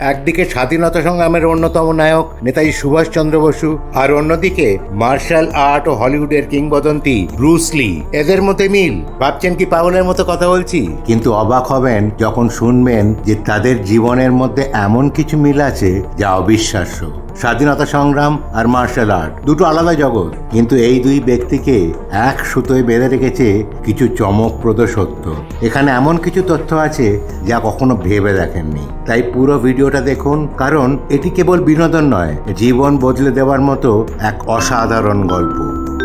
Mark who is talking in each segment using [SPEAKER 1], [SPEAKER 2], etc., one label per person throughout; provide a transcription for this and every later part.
[SPEAKER 1] একদিকে স্বাধীনতা সংগ্রামের অন্যতম নায়ক নেতাজি সুভাষচন্দ্র বসু, আর অন্যদিকে মার্শাল আর্ট ও হলিউডের কিংবদন্তি ব্রুসলি এদের মধ্যে মিল। ভাবছেন কি পাগলের মতো কথা বলছি? কিন্তু অবাক হবেন যখন শুনবেন যে তাদের জীবনের মধ্যে এমন কিছু মিল আছে যা অবিশ্বাস্য। স্বাধীনতা সংগ্রাম আর মার্শাল আর্ট, দুটো আলাদা জগৎ। কিন্তু এই দুই ব্যক্তিকে এক সুতোয় বেঁধে রেখেছে কিছু চমকপ্রদ সত্য। এখানে এমন কিছু তথ্য আছে যা কখনো ভেবে দেখেননি। তাই পুরো ভিডিওটা দেখুন, কারণ এটি কেবল বিনোদন নয়, জীবন বদলে দেওয়ার মতো এক অসাধারণ গল্প।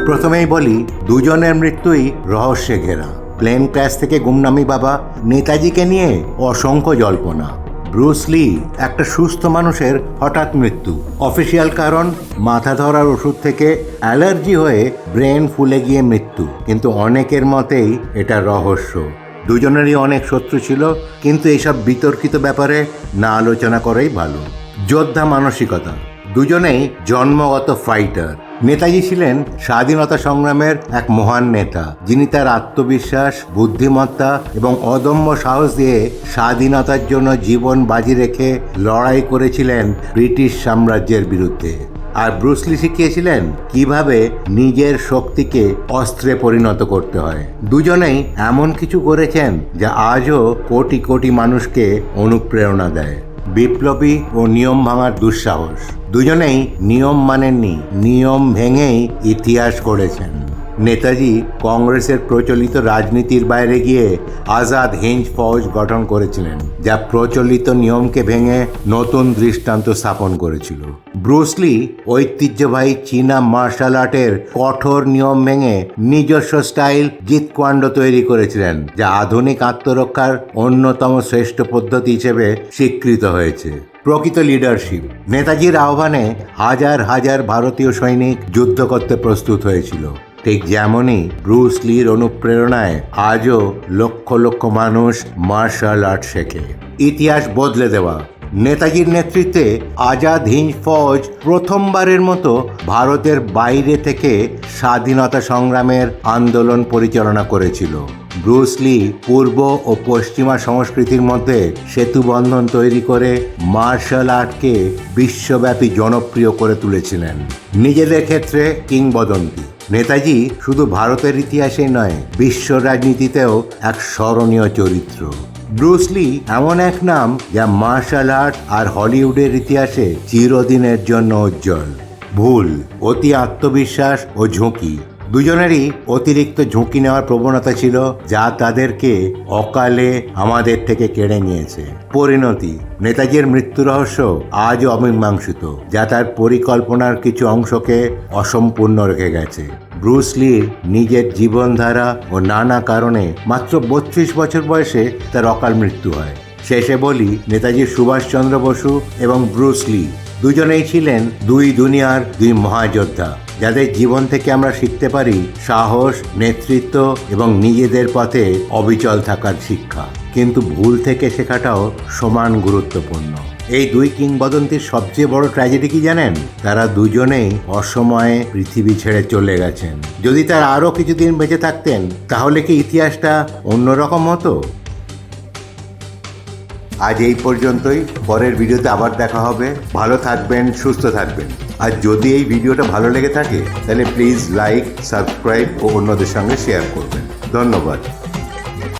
[SPEAKER 1] প্রথমেই বলি, দুজনের মৃত্যুই রহস্যে ঘেরা। প্লেন ক্র্যাশ থেকে গুমনামি বাবা নেতাজিকে নিয়ে অসংখ্য জল্পনা। ব্রুসলি একটা সুস্থ মানুষের হঠাৎ মৃত্যু। অফিসিয়াল কারণ, মাথা ধরার ওষুধ থেকে অ্যালার্জি হয়ে ব্রেন ফুলে গিয়ে মৃত্যু। কিন্তু অনেকের মতেই এটা রহস্য। দুজনেরই অনেক শত্রু ছিল, কিন্তু এইসব বিতর্কিত ব্যাপারে না আলোচনা করাই ভালো। যোদ্ধা মানসিকতা। দুজনেই জন্মগত ফাইটার নেতাজি ছিলেন স্বাধীনতা সংগ্রামের এক মহান নেতা, যিনি তার আত্মবিশ্বাস, বুদ্ধিমত্তা এবং অদম্য সাহস দিয়ে স্বাধীনতার জন্য জীবন বাজি রেখে লড়াই করেছিলেন ব্রিটিশ সাম্রাজ্যের বিরুদ্ধে। আর ব্রুসলি শিখিয়েছিলেন কীভাবে নিজের শক্তিকে অস্ত্রে পরিণত করতে হয়। দুজনেই এমন কিছু করেছেন যা আজও কোটি কোটি মানুষকে অনুপ্রেরণা দেয়। বিপ্লবী ও নিয়ম ভাঙার দুঃসাহস। দুজনেই নিয়ম মানেননি, নিয়ম ভেঙেই ইতিহাস করেছেন নেতাজি কংগ্রেসের প্রচলিত রাজনীতির বাইরে গিয়ে আজাদ হিঞ্জ ফৌজ গঠন করেছিলেন, যা প্রচলিত নিয়মকে ভেঙে নতুন দৃষ্টান্ত স্থাপন করেছিল। ব্রুসলি ঐতিহ্যবাহী চীনা মার্শাল আর্টের কঠোর নিয়ম ভেঙে নিজস্ব স্টাইল জিতকুয়ান্ড তৈরি করেছিলেন, যা আধুনিক আত্মরক্ষার অন্যতম শ্রেষ্ঠ পদ্ধতি হিসেবে স্বীকৃত হয়েছে। প্রকৃত লিডারশিপ নেতাজির আহ্বানে হাজার হাজার ভারতীয় সৈনিক যুদ্ধ করতে প্রস্তুত হয়েছিল। ঠিক যেমনই ব্রুস লির অনুপ্রেরণায় আজও লক্ষ লক্ষ মানুষ মার্শাল আর্ট শেখে। ইতিহাস বদলে দেওয়া নেতাজির নেতৃত্বে আজাদ হিন্দ ফৌজ প্রথমবারের মতো ভারতের বাইরে থেকে স্বাধীনতা সংগ্রামের আন্দোলন পরিচালনা করেছিল। ব্রুসলি পূর্ব ও পশ্চিমা সংস্কৃতির মধ্যে সেতু বন্ধন তৈরি করে মার্শাল আর্টকে বিশ্বব্যাপী জনপ্রিয় করে তুলেছিলেন। নিজেদের ক্ষেত্রে কিংবদন্তি। নেতাজি শুধু ভারতের ইতিহাসেই নয়, বিশ্ব রাজনীতিতেও এক স্মরণীয় চরিত্র। ব্রুসলি এমন এক নাম যা মার্শাল আর্ট আর হলিউডের ইতিহাসে চিরদিনের জন্য উজ্জ্বল, ভুল, অতি আত্মবিশ্বাস ও ঝুঁকি। দুজনেরই অতিরিক্ত ঝুঁকি নেওয়ার প্রবণতা ছিল যা তাদেরকে অকালে আমাদের থেকে কেড়ে নিয়েছে। পরিণতি, নেতাজির মৃত্যু রহস্য আজও অমীমাংসিত, যা তার পরিকল্পনার কিছু অংশকে অসম্পূর্ণ রেখে গেছে। ব্রুসলির নিজের জীবনধারা ও নানা কারণে মাত্র বত্রিশ বছর বয়সে তার অকাল মৃত্যু হয়। শেষে বলি, নেতাজি সুভাষচন্দ্র বসু এবং ব্রুসলি দুজনেই ছিলেন দুই দুনিয়ার দুই মহাযোদ্ধা। যাদের জীবন থেকে আমরা শিখতে পারি সাহস, নেতৃত্ব এবং নিজেদের পথে অবিচল থাকার শিক্ষা। কিন্তু ভুল থেকে শেখাটাও সমান গুরুত্বপূর্ণ। এই দুই কিংবদন্তির সবচেয়ে বড় ট্র্যাজেডি কি জানেন? তারা দুজনেই অসময়ে পৃথিবী ছেড়ে চলে গেছেন। যদি তারা আরও কিছুদিন বেঁচে থাকতেন, তাহলে কি ইতিহাসটা অন্যরকম হতো? আজ এই পর্যন্তই। পরের ভিডিওতে আবার দেখা হবে। ভালো থাকবেন, সুস্থ থাকবেন। আর যদি এই ভিডিওটা ভালো লেগে থাকে, তাহলে প্লিজ লাইক সাবস্ক্রাইব ও অন্যদের সঙ্গে শেয়ার করবেন। ধন্যবাদ।